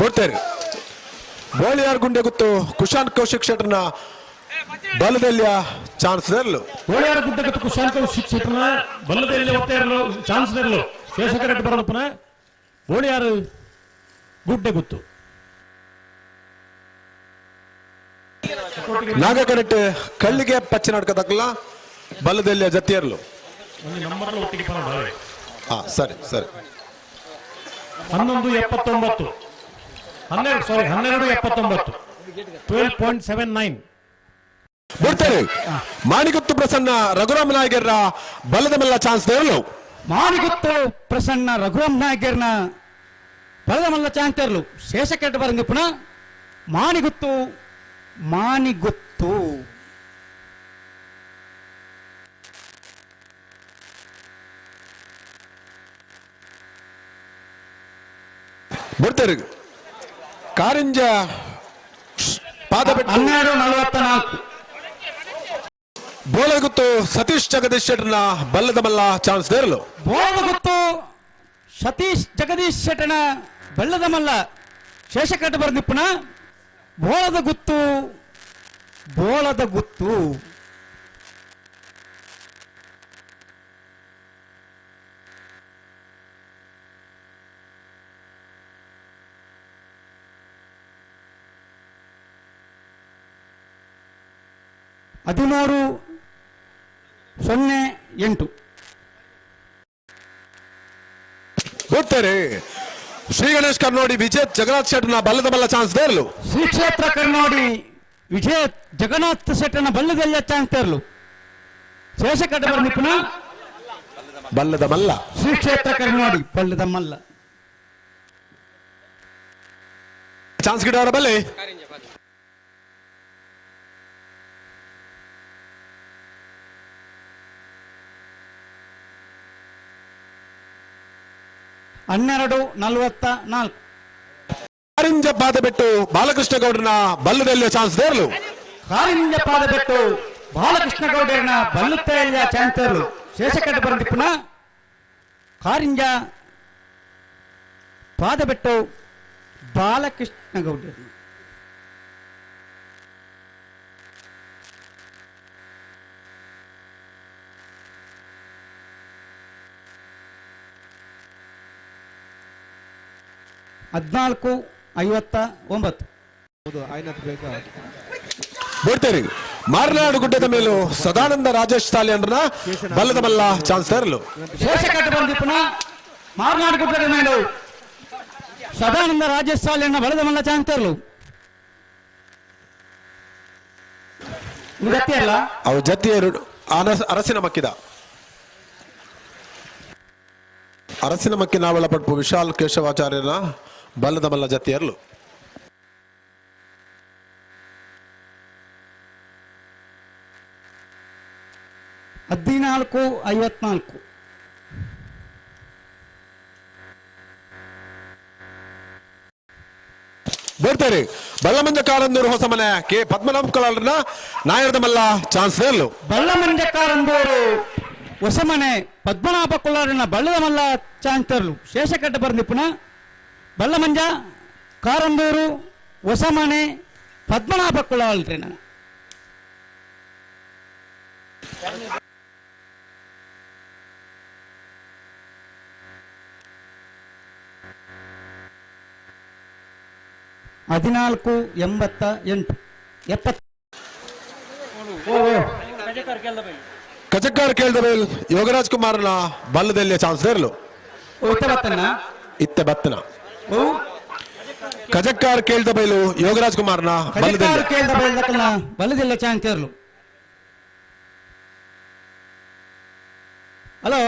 ನೋಡ್ತೇನೆ ಬೋಳಿಯಾರ್ ಗುಂಡೆ ಗೊತ್ತು ಕುಶಾಂತ್ ಕೌಶಿಕ್ ಶೆಟ್ರನ ಬಲದಲ್ಲಿಯ ಚಾನ್ಸ್ ಇರಲು? ಬೋಳಿಯಾರ್ ಗುಂಡೆ ಗೊತ್ತು ಕುಶಾಂತ್ ಕೌಶಿಕ್ ಶಿಕ್ಷಕನ ಬಲದಲ್ಲಿ ಒತ್ತೆ ಇರಲು ಚಾನ್ಸ್ ಇರಲು? ಶೇಷಕರೆಟ್ಟು ಬರಲಪ್ಪನ ಬೋಳಿಯಾರ್ ಗುಡ್ಡೆ ಗುತ್ತು. ನಾಗಕರೆಟ್ ಕಳ್ಳಿಗೆ ಪಚ್ಚ ನಡ್ಕದಕ್ಕಲ್ಲ ಬಲದಲ್ಲಿಯ ಜತಿ ಇರಲು? ಒಂದು ನಂಬರ್ ಒಟ್ಟಿಗೆ ಪರವಾಡ ಹಾ ಸರಿ ಸರಿ. ಹನ್ನೊಂದು ಎಪ್ಪತ್ತೊಂಬತ್ತು. ಹನ್ನೆರಡು ಸಾರಿ ಹನ್ನೆರಡು ಎಪ್ಪತ್ತೊಂಬತ್ತು. ಟ್ವೆಲ್ ಪಾಯಿಂಟ್ ಸೆವೆನ್ ನೈನ್ ಬಿಡ್ತೇನೆ ಮಾಣಿಗುತ್ತು ಪ್ರಸನ್ನ ರಘುರಾಮ ನಾಯಕರ ಬಲದ ಮೇಲ ಚಾನ್ಸ್ ತೆರಲು. ಮಾನಿಗುತ್ತು ಪ್ರಸನ್ನ ರಘುರಾಮ್ ನಾಯಕರ್ನ ಬಲದ ಮಲ್ಲ ಶೇಷ ಕೆಟ್ಟ ಬರಂದಿ ಪುನಃ ಮಾನಿಗುತ್ತು ಮಾನಿಗುತ್ತು ಬಿಡ್ತಾರೆ ಕಾರಿಂಜ ಪಾದ ಹನ್ನೆರಡು ನಲವತ್ತ ನಾಲ್ಕು ಬೋಳಗುತ್ತು ಸತೀಶ್ ಜಗದೀಶ್ ಶೆಟ್ಟರ್ನ ಬಲ್ಲದ ಬಲ್ಲ ಚಾನ್ಸ್ ತೆರಲು ಬೋಳದ ಗುತ್ತು ಸತೀಶ್ ಜಗದೀಶ್ ಶೆಟ್ಟನ ಬಲ್ಲದ ಮಲ್ಲ ಶೇಷಕಟ್ಟ ಬರಂದಿ ಪುನಃ ಬೋಳದ ಗುತ್ತು ಬೋಳದ ಗುತ್ತು. ಹದಿಮೂರು ಸೊನ್ನೆ ಎಂಟು. ಬಿಡ್ತಾರೆ ಶ್ರೀ ಗಣೇಶ್ ಕರ್ನೋಡಿ ವಿಜಯ್ ಜಗನ್ನಾಥ್ ಶೆಟ್ಟನ ಬಲ್ಲದ ಬಲ್ಲ ಚಾನ್ಸ್ ಇರಲು. ಶ್ರೀ ಕ್ಷೇತ್ರ ಕರ್ನೋಡಿ ವಿಜಯ ಜಗನ್ನಾಥ ಶೆಟ್ಟನ ಬಲ್ಲದಲ್ಲ ಚಾನ್ಸ್ ಚಾಂತರ್ಲು ಶೇಷಕಟ್ಟ ಬರ ನಿಪುಣ ಬಲ್ಲದ ಮಲ್ಲ. ಶ್ರೀ ಕ್ಷೇತ್ರ ಕರ್ನೋಡಿ ಬಲ್ಲದ ಮಲ್ಲ. ಚಾನ್ಸ್ ಗಿಡವರ ಬಲ್ಲೆ? ಹನ್ನೆರಡು ನಲವತ್ತ ನಾಲ್ಕು. ಕಾರಿಂಜ ಪಾದ ಬಿಟ್ಟು ಬಾಲಕೃಷ್ಣ ಗೌಡ್ರನ ಬಲ್ಲದಲ್ಲಿಯ ಚಾನ್ಸ್ ಇರಲು ಕಾರಿಂಜ ಪಾದ ಬಿಟ್ಟು ಬಾಲಕೃಷ್ಣ ಗೌಡರನ ಬಲ್ಲುತ್ತೆಯ ಚಾಂತರ್ಲು ಶೇಷಕಟ್ಟ ಬರ್ನಿ ಪುನಃ ಕಾರಿಂಜ ಪಾದ ಬಿಟ್ಟು ಬಾಲಕೃಷ್ಣ ಗೌಡರನ ಹದಿನಾಲ್ಕು ಐವತ್ತ ಒಂಬತ್ತು. ಬಿಡ್ತಾರೆ ಮಾರ್ನಾಡು ಗುಡ್ಡದ ಮೇಲೂ ಸದಾನಂದ ರಾಜೇಶ್ ಸಾಲಿಯನ್ರನ ಬಲ್ಲದ ಮಲ್ಲ ಚಾನ್ಸ್ ಇರಲು ಶೇಷಕಟ್ಟ ಬಂದಿ ಪುನಃ ಮಾರ್ನಾಡು ಗುಡ್ಡದ ಮೇಲು ಸದಾನಂದ ರಾಜಸ್ಥಾಲಿಯನ್ನ ಬಳೆದ ಮಲ್ಲ ಚಾಂತರ್ಲು ಗತಿ ಅಲ್ಲ? ಅವು ಜತಿಯರು ಅನಸ- ಅರಸಿನ ಮಕ್ಕಿದ. ಅರಸಿನ ಮಕ್ಕಿನ ಒಳಪಟ್ಟು ವಿಶಾಲ್ ಕೇಶವಾಚಾರ್ಯನ ಬಲ್ಲದ ಮಲ್ಲ ಜತಿಯರ್ಲು ಹದಿನಾಲ್ಕು ಐವತ್ನಾಲ್ಕು. ಬಿಡ್ತಾರೆ ಬಲ್ಲಮಂಜ ಕಾರಂದೂರು ಹೊಸ ಮನೆ ಕೆ. ಪದ್ಮನಾಭ ಕಲಾಳರನ್ನ ನಾಯರದ ಮಲ್ಲ ಚಾನ್ಸ್ ಕಾರಂದೂರು ಹೊಸ ಹೊಸಮನೆ ಪದ್ಮನಾಭ ಕುಳ್ಳಾರಿನ ಬಳ್ಳದ ಮಲ್ಲ ಚಾಂತರ್ಲು ಶೇಷಕಟ್ಟ ಬರ್ದಿ ಬಲ್ಲಮಂಜ ಕಾರಂದೂರು ಹೊಸಮನೆ ಪದ್ಮನಾಭ ಕುಳ್ಳಾಳ್ರಿ ನಾನು. ಹದಿನಾಲ್ಕು ಎಂಬತ್ತ ಎಂಟು. ಎಪ್ಪತ್ತ ಕಚಕ್ಕಾರ ಕೇಳ್ದ ಮೇಲ್ ಯೋಗರಾಜ್ ಕುಮಾರ್ನ ಬಲ್ಲದಲ್ಲಿ ಚಾನ್ಸ್ ಇರಲು ಬತ್ತನ ಇತ್ತೆ ಬತ್ತನ ಕಜಕ್ಕಾರ ಕೇಳಿದ ಬೈಲು ಯೋಗರಾಜ್ ಕುಮಾರ್ನ ಕಲಿಕಾರ ಬಲ್ಲದಲ್ಲಿ ಕೇಳ್ದ ಬೆಳ್ದಕ್ಕಲ್ಲ ಬಲ್ಲದಿಲ್ಲ ಚಾಂತಿಯರ್ಲು ಹಲೋ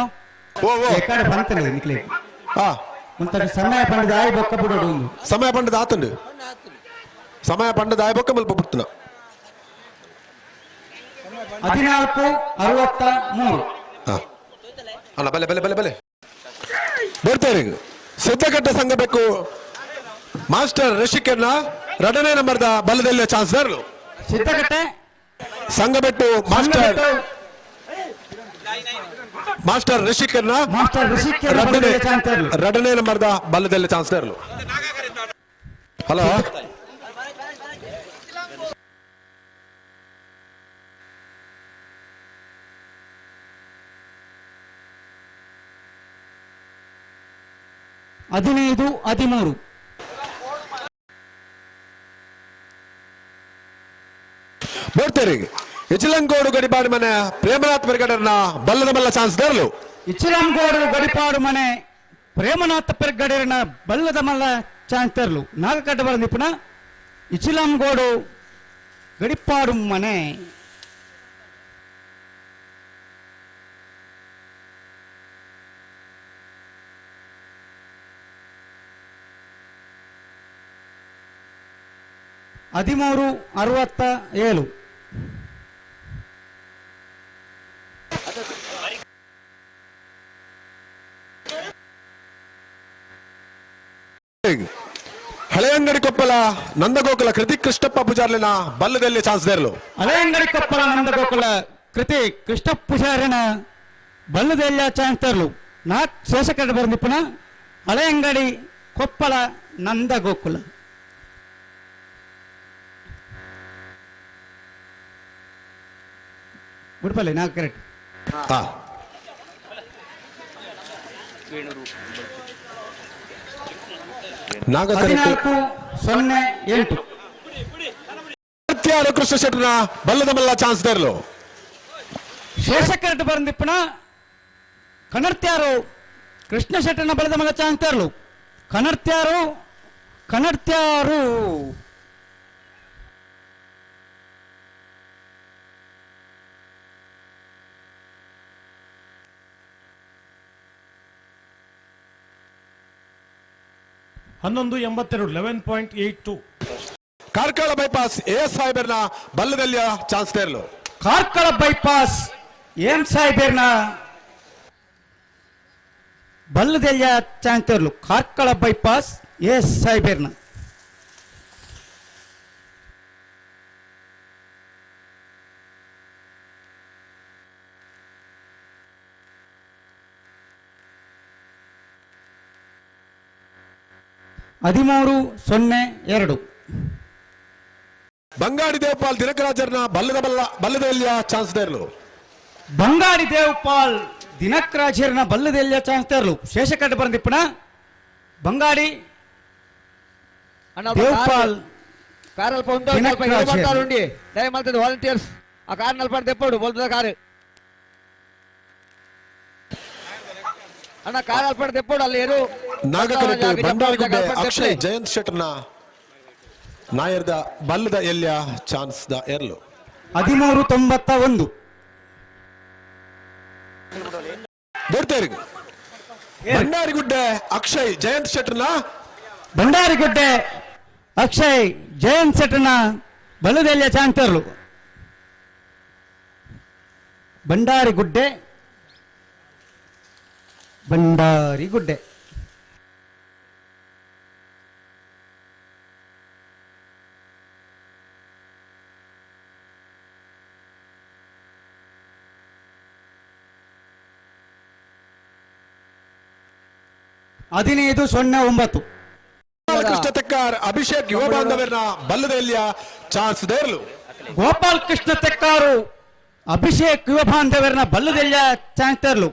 ಓ ಓ ಎಕ್ಕಡೆ ಬಂತಲ್ಲ ನಿಕ್ಲಿ ಹಾ ಒಂಥರ ಸಮಯ ಪಂಡಿದ ಆಯ್ ಬೊಕ್ಕ ಬಿಡೋಡು ಒಂದು ಸಮಯ ಪಂಡದ ಆತಂಡು ಸಮಯ ಪಂಡದ ಆಯ್ಬೊಕ್ಕ ಮಲ್ಪ ಬಿಡ್ತನ ಹದಿನಾಲ್ಕು ಅರವತ್ತ ಮೂರು ಹಾ ಅಲ್ಲ ಬಲೆ ಬಲೆ ಬಲೆ ಬಲೆ ಬರ್ತಾರೆ ಸಿದ್ಧಗಟ್ಟ ಸಂಘ ಬೇಕು. ಮಾಸ್ಟರ್ ರಿಷಿಕನ್ನ ಎರಡನೇ ನಂಬರ್ದ ಬಲದಲ್ಲಿ ಚಾನ್ಸ್ ಇರಲು ಸಿದ್ಧಗಟ್ಟೆ ಸಂಘ ಬಿಟ್ಟು ಮಾಸ್ಟರ್ ಮಾಸ್ಟರ್ ರಿಷಿಕನ್ನ ಮಾಸ್ಟರ್ ಋಷಿಕ್ ಎರಡನೇ ಚಾಂತಿಯರ್ಲು ಎರಡನೇ ನಂಬರ್ದ ಬಲದಲ್ಲಿ ಚಾನ್ಸ್ ಇರಲು ಹಲೋ ಹದಿನೈದು ಹದಿಮೂರು. ನೋಡ್ತೇರಿ ಇಚಲಂಕೋಡು ಗಡಿಪಾಡು ಮನೆ ಪ್ರೇಮನಾಥ್ ಮೆರ್ಗಡರ್ನ ಬಲ್ಲದ ಬಲ್ಲ ಚಾನ್ಸ್ ದರ್ಲು ಇಚ್ಚಿರಂಗೋಡು ಗಡಿಪಾಡು ಮನೆ ಪ್ರೇಮನಾಥ್ ಪೆರ್ಗಡೇರಿನ ಬಲ್ಲದ ಮಲ್ಲ ಚಾನ್ಸ್ ತರಲು ನಾಗಕಟ್ಟ ಬರ ನಿಪುಣ ಇಚಿಲಂಗೋಡು ಗಡಿಪಾಡು ಮನೆ ಹದಿಮೂರು ಅರವತ್ತ ಏಳು. ಹಳೆಯಂಗಡಿ ಕೊಪ್ಪಲ ನಂದಗೋಕುಲ ಕೃತಿ ಕೃಷ್ಣಪ್ಪ ಪೂಜಾರ್ಲಿನ ಬಲ್ಲದಲ್ಲಿ ಚಾನ್ಸ್ ದೇರ್ಲು ಅಂಗಡಿ ಕೊಪ್ಪಲ ನಂದಗೋಕುಲ ಕೃತಿ ಕೃಷ್ಣ ಪೂಜಾರಿನ ಬಲ್ಲದಲ್ಲಿ ಚಾನ್ಸ್ ತರಲು ನಾಕ್ ಶೇಷಕರಡು ಬರೆದಿಪ್ಪನ ಹಳೆಯಂಗಡಿ ಕೊಪ್ಪಳ ನಂದಗೋಕುಲ. ಬಿಡ್ಪಲ್ಲೆ ನಾಲ್ಕು ಕರೆಕ್ಟ್ ಹಾ ನಾಗ ಹದಿನಾಲ್ಕು ಸೊನ್ನೆ ಎಂಟು ಸತ್ಯಾರು ಕೃಷ್ಣ ಶೆಟ್ಟರ್ನ ಬಲ್ಲದ ಬಲ್ಲ ಚಾನ್ಸ್ ದೇರ್ಲು ಶೇಷಕರಡು ಬರೆದಿಪ್ಪನ ಕನ್ನಡ್ತ್ಯಾರು ಕೃಷ್ಣ ಶೆಟ್ಟನ ಬಲದ ಮಗ ಚಾಂತರ್ಲು ಕನ್ನಡ್ತ್ಯಾರು ಕನ್ನಡ್ತ್ಯಾರು ಹನ್ನೊಂದು ಎಂಬತ್ತೆರಡು eleven point eight two Karkala bypass A S ಸಾಹೇಬರ್ನ ಬಲ್ಲದಲ್ಲಿಯ ಚಾನ್ಸ್ ದೇರ್ಲು ಕಾರ್ಕಳ ಬೈಪಾಸ್ ಏಂ ಸಾಹೇಬೇರ್ನ ಚಾನ್ಸ್ ಚಾಂತರ್ಲು ಕಾರ್ಕಳ ಬೈಪಾಸ್ ಎಸ್ ಸಾಹೇಬೇರ್ನ ಹದಿಮೂರು ಸೊನ್ನೆ ಎರಡು ಬಂಗಾಡಿ ದೇವಪಾಲ್ ದಿನಕರಾಜರ್ನ ಬಲ್ಲದ ಬಲ್ಲ ಬಲ್ಲದಲ್ಲಿ ಚಾನ್ಸ್ ದೇರ್ಲು ಬಂಗಾಡಿ ದೇವಪಾಲ್ ದಿನಕ್ ರಾಜೇರ್ನ ಬಲ್ಲದೆಲ್ಲ ಚಾಂತರ್ಲು ಶೇಷಕಟ್ಟ ಬರಂದಿಪ್ಪಣ ಬಂಗಾಡಿ అన్న దేవపాల్ కారు అల్ప ఉందో దినక్ నలభై ఐదు రాజే. పడతారు ఉండి దయమల్తుంది వాలంటీర్స్ ఆ కారు నలపడి తెప్పాడు బొలుతుంది కారు ಅಣ್ಣ ಕಾರಲ್ಪಡೆ ದೆಪ್ಪೋಡು ಅಲ್ಲಿ ಏರು ನಾಗಕಲೆಕ್ಟರ್ ಅಕ್ಷಯ್ ಜಯಂತ್ ಶೆಟ್ಟರ್ನ ನಾಯರ್ದ ಬಲ್ಲದ ಎಲ್ಯ ಚಾನ್ಸ್ ದ ಎರ್ಲು ಹದಿಮೂರು ತೊಂಬತ್ತ ಒಂದು. ದೊಡ್ಡೇರಿಗೆ ಬಂಡಾರಿಗುಡ್ಡೆ ಅಕ್ಷಯ್ ಜಯಂತ್ ಶೆಟ್ಟರ್ನ ಬಂಡಾರಿಗುಡ್ಡೆ ಅಕ್ಷಯ್ ಜಯಂತ್ ಶೆಟ್ಟರ್ನ ಬಲ್ಲದ ಎಲ್ಯ ಚಾನ್ಸ್ ಎರ್ಲು ಬಂಡಾರಿಗುಡ್ಡೆ ಬಂಡಾರಿಗುಡ್ಡೆ ಹದಿನೈದು ಸೊನ್ನೆ ಒಂಬತ್ತು. ಕೃಷ್ಣ ತೆಕ್ಕಾರ್ ಅಭಿಷೇಕ್ ಯುವ ಬಾಂಧವರ ಬಲ್ಲದಲ್ಲಿಯ ಚಾನ್ಸ್ ದೇರ್ಲು. ಗೋಪಾಲ್ ಕೃಷ್ಣ ತೆಕ್ಕಾರು ಅಭಿಷೇಕ್ ಯುವ ಬಲ್ಲದಲ್ಯ ಚಾನ್ಸ್ ಚಾಂತರ್ಲು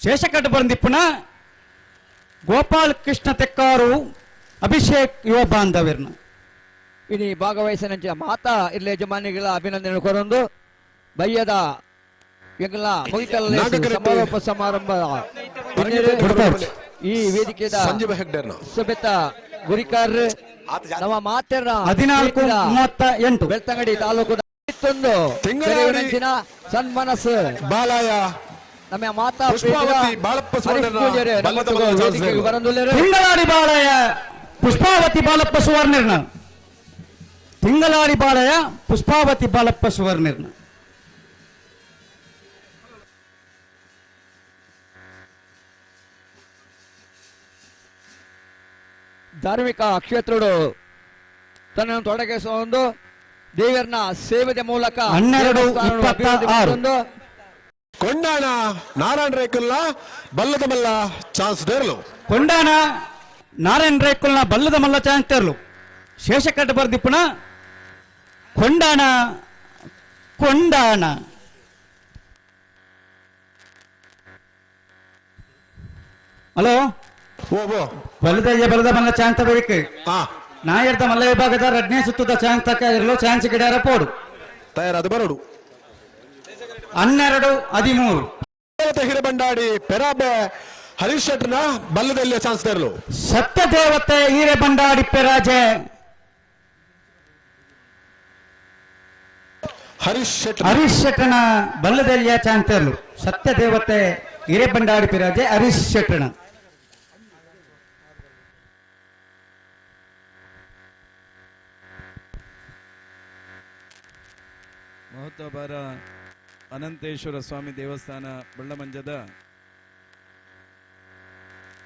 ಶೇಷಕಟ್ಟು ಬಂದಿಪ್ಪನ ಗೋಪಾಲ್ ಕೃಷ್ಣ ತೆಕ್ಕಾರು ಅಭಿಷೇಕ್ ಯುವ ಬಾಂಧವರನ್ನ ಇನಿ ಭಾಗವಹಿಸಿನ ಮಾತಾ ಇರ್ಲಿ ಯಜಮಾನಿಗಳ ಅಭಿನಂದನೆ ಕೊರೊಂದು. ಬಯ್ಯದ. ಸಮಾರೋಪ ಸಮಾರಂಭ ಈ ಹೆಗ್ಡೇರ್ನ. ಸುಬೆತ್ತ ಗುರಿಕಾರ್ ನಮ್ಮ ಮಾತೆರ್ನ ಹದಿನಾಲ್ಕು ಮೂವತ್ತ ಎಂಟು ಬೆಳ್ತಂಗಡಿ ತಾಲೂಕು ಇತ್ತೊಂದು ಬಾಲಯ ಸನ್ಮನಸ್ಸು. ಬಾಲಾಯ ನಮ್ಮ ಮಾತಾ ಪುಷ್ಪಾವತಿ ಬಾಳಪ್ಪ ಸುವರ್ಣನ ಬಲ್ಲದ ಬಲ್ಲ ಚಾನ್ಸ್ ದೇರ್ಲು. ಬರಂದುಲ್ಲೇರು ತಿಂಗಳಾಡಿ ಬಾಳಯ ಪುಷ್ಪಾವತಿ ಬಾಲಪ್ಪ ಸುವರ್ಣಿರ್ನ ತಿಂಗಳಾಡಿ ಬಾಳಯ ಪುಷ್ಪಾವತಿ ಬಾಲಪ್ಪ ಸುವರ್ಣಿರ್ನ ಧಾರ್ಮಿಕ ಕ್ಷೇತ್ರಗಳು ತನ್ನನ್ನು ತೊಡಗಿಸುವ ಒಂದು ದೇವರನ್ನ ಸೇವೆಯ ಮೂಲಕ ಹನ್ನೆರಡು ಕೊಂಡಾಣ ನಾರಾಯಣ ರೇಕಲ್ನ ಬಲ್ಲದ ಮಲ್ಲ ಚಾನ್ಸ್ ದೇರ್ಲು ಕೊಂಡಾನ ನಾರಾಯಣ ರೇಕುಲ್ನ ಬಲ್ಲದ ಮಲ್ಲ ಚಾಂತರ್ಲು ಶೇಷಕಟ್ಟ ಬರ್ದಿಪ್ಪುನ ಕೊಂಡಾಣ ಕೊಂಡಾಣ. ಹಲೋ? ಓ ಓ. ಬಲದಯ್ಯ ಬಲದ ಮಲ್ಲ ಚಾಂತ ಬೇಕು ಹಾ ನಾಯರ್ದ ಮಲ್ಲ ವಿಭಾಗದ ರಡ್ನೇ ಸುತ್ತದ ಚಾನ್ಸ್ ಚಾಂತಕ ಇರಲು ಚಾನ್ಸ್ ಗಿಡಾರ ಪೋಡು ತಯಾರಾದ ಬರೋಡು. ಹನ್ನೆರಡು ಹದಿಮೂರು. ದೇವತೆ ಹಿರೇಬಂಡಾಡಿ ಪೆರಾಬೆ ಹರೀಶ್ ಶೆಟ್ನ ಬಲ್ಲದಲ್ಲಿ ಚಾನ್ಸ್ ತರಲು. ಸತ್ಯ ದೇವತೆ ಹೀರೆ ಬಂಡಾಡಿ ಪೆರಾಜೆ. ಹರೀಶ್ ಶೆಟ್ ಹರೀಶ್ ಶೆಟ್ಟಣ ಬಲ್ಲದಲ್ಲಿಯ ಚಾಂತರ್ಲು ಸತ್ಯ ದೇವತೆ ಹಿರೇಬಂಡಾಡಿ ಪೆರಾಜೆ ಹರೀಶ್ ಶೆಟ್ಟಣ ಮಹೋತ್ತಬಾರ ಅನಂತೇಶ್ವರ ಸ್ವಾಮಿ ದೇವಸ್ಥಾನ ಬಳ್ಳಮಂಜದ.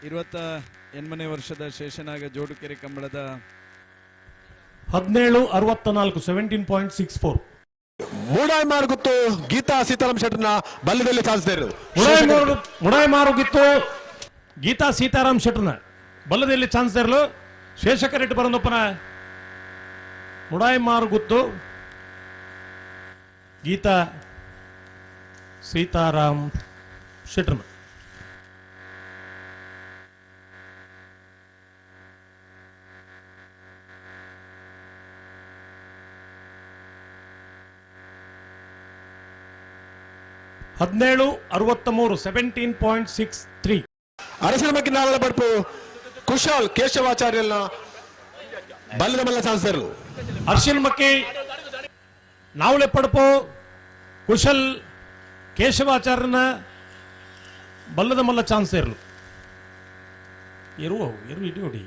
ಇರುವತ್ತ ಮನೆ ವರ್ಷದ ಶೇಷನಾಗ ಜೋಡುಕೆರೆ ಕಂಬಳದ. ಹದಿನೇಳು ಅರವತ್ತ ನಾಲ್ಕು ಸೆವೆಂಟೀನ್ ಪಾಯಿಂಟ್ ಸಿಕ್ಸ್ ಫೋರ್ ಮೂಡಾಯ್ ಮಾರುಗುತ್ತು ಗೀತಾ ಸೀತಾರಾಮ್ ಶೆಟ್ಟರ್ನ ಬಲ್ಲದಲ್ಲಿ ಚಾನ್ಸ್ ತೆರಲು ಮುಡಾಯ್ ಮಾರು ಮುಡಾಯ್ ಮಾರುಗಿತ್ತು ಗೀತಾ ಸೀತಾರಾಮ್ ಶೆಟ್ಟರ್ನ ಬಲ್ಲದಲ್ಲಿ ಚಾನ್ಸ್ ಇರಲು ರೆಡ್ಡಿ ಬರಂದಪ್ಪನ ಮುಡಾಯ್ ಮಾರುಗುತ್ತು ಗೀತಾ ಸೀತಾರಾಮ್ ಶೆಟ್ರನ ಹದಿನೇಳು ಅರವತ್ತ ಮೂರು ಸೆವೆಂಟೀನ್ ಪಾಯಿಂಟ್ ಸಿಕ್ಸ್ ತ್ರೀ ಅರಸಿನ ಬಗ್ಗೆ ನಾವಲ ಬಡ್ಪು ಕುಶಾಲ್ ಕೇಶವಾಚಾರ್ಯನ ಬಲ್ಲದ ಮಲ್ಲ ಚಾನ್ಸ್ ತೆರಲು ಅರ್ಶಿನ್ ಮಕ್ಕಿ ನಾವಳೆ ಪಡಪು ಕುಶಲ್ ಕೇಶವಾಚಾರ್ಯನ ಬಲ್ಲದ ಮಲ್ಲ ಚಾನ್ಸ್ ಇರಲು. ಇರುವ ಇರು ಇಡಿ ನೋಡಿ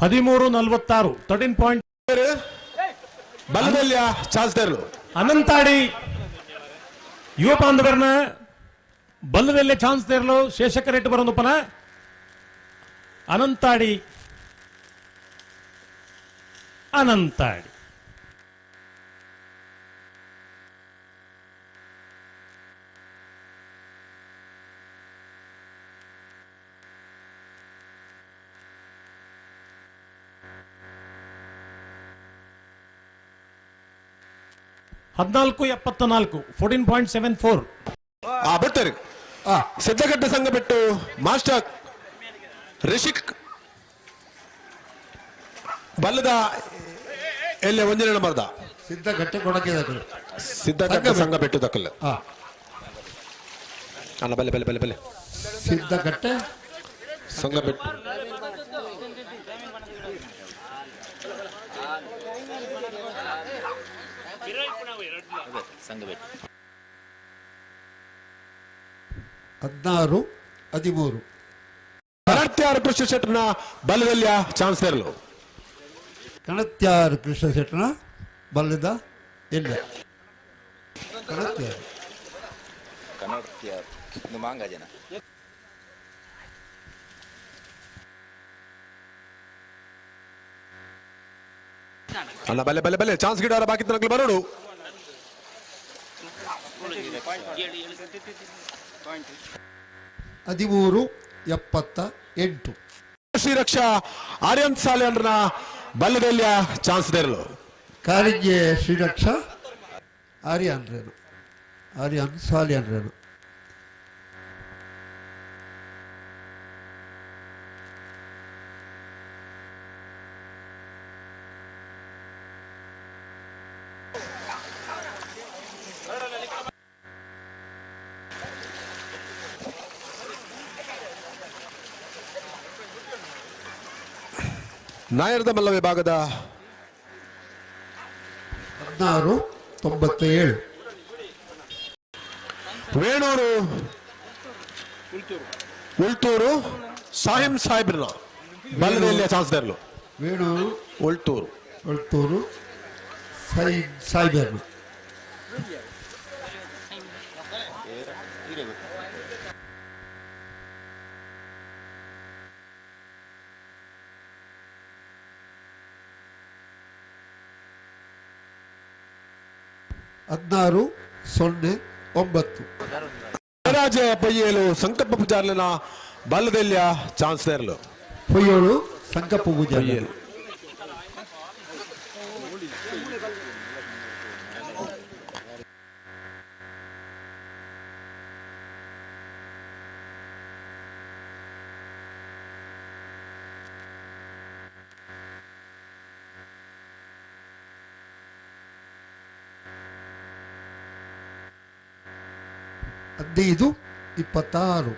ಹದಿಮೂರು ನಲ್ವತ್ತಾರು ತರ್ಟೀನ್ ಪಾಯಿಂಟ್ ಬಲ್ಲದಲ್ಲಿ ಚಾನ್ಸ್ ಇರಲು. ಅನಂತಾಡಿ ಯುವ ಬಾಂಧವರನ್ನ ಬಲ್ಲದಲ್ಲೇ ಚಾನ್ಸ್ ತೆರಲು ಶೇಷಕರೆಟ್ಟು ಬರೋದಪ್ಪನ ಅನಂತಾಡಿ ಅನಂತಾಡಿ ಹದಿನಾಲ್ಕು ಎಪ್ಪತ್ತ ನಾಲ್ಕು ಫೋರ್ಟೀನ್ ಪಾಯಿಂಟ್ ಸೆವೆನ್ ಫೋರ್ ಆ ಬರ್ತಾರೆ ಸಿದ್ದಗಡ್ಡ ಸಂಘ ಬಿಟ್ಟು ಮಾಸ್ಟರ್ ರಿಷಿಕ್ ಬಲ್ಲದ ಎಲ್ಲಿ ಒಂದಿನ ಸಿದ್ಧ ಸಿದ್ಧಗಟ್ಟೆ ಕೊಡಕ್ಕೆ ಸಿದ್ಧಗಟ್ಟೆ ಸಂಘ ಬಿಟ್ಟು. ದಕ್ಕಲ್ಲ ಅಲ್ಲ ಬಲ್ಲೆ ಬಲ್ಲೆ ಬಲ್ಲೆ ಬಲ್ಲೆ. ಸಿದ್ಧಗಟ್ಟೆ ಸಂಘ ಬಿಟ್ಟು. ಹದಿನಾರು ಹದಿಮೂರು. ಕನತ್ಯಾರ ಕೃಷ್ಣ ಶೆಟ್ಟರ್ನ ಬಲದಲ್ಲಿ ಚಾನ್ಸ್ ತೆರಲು. ಕಣತ್ಯಾರು ಕೃಷ್ಣ ಶೆಟ್ಟನ ಬಲ್ಲದ ಇಲ್ಲ. ಕಣತ್ಯಾರು. ಮಾಂಗ ಜನ. ಅಲ್ಲ ಬಲ್ಲೆ ಬಲ್ಲೆ ಬಲೆ ಚಾನ್ಸ್ ಗಿಡಾರ ಬಾಕಿ ತನಕ ಬರೋಡು. ಹದಿಮೂರು ಎಪ್ಪತ್ತ ಎಂಟು. ಶ್ರೀರಕ್ಷಾ ಆರ್ಯನ್ ಅಂದ್ರನ ಬಲ್ಲದಲ್ಲಿ ಚಾನ್ಸ್ ತೆರಲು ಕಾರಿಂಜೆ ಶ್ರೀರಕ್ಷ ಅಂದ್ರೇನು ಆರ್ಯನ್ ಸಾಲಿಯನ್ರೇನು ನಾಯರದ ಮಲ್ಲ ವಿಭಾಗದ ಹದಿನಾರು ತೊಂಬತ್ತ ಏಳು ವೇಣೂರು ಉಳ್ತೂರು ಸಾಹಿಂ ಸಾಹೇಬ್ರನ್ನ ಬಲ್ಲದಲ್ಲಿ ಚಾನ್ಸ್ ತೆರಲು ವೇಣೂರು ಉಳ್ತೂರು. ಉಳ್ತೂರು ಸೈ ಸಾಯ್ಬೇರು ಹದಿನಾರು ಸೊನ್ನೆ ಒಂಬತ್ತು. ಜಯರಾಜ ಪೊಯ್ಯಲು ಸಂಕಲ್ಪ ಪೂಜಾರ್ಲನ ಬಲ್ಲದೆಲ್ಲ ಚಾನ್ಸ್ ನೆರಲು ಪೊಯ್ಯೋಳು ಸಂಕಪ್ಪ ಪೂಜಾರಿ ಪೊಯ್ಯಲು ಹದಿನೈದು ಇಪ್ಪತ್ತಾರು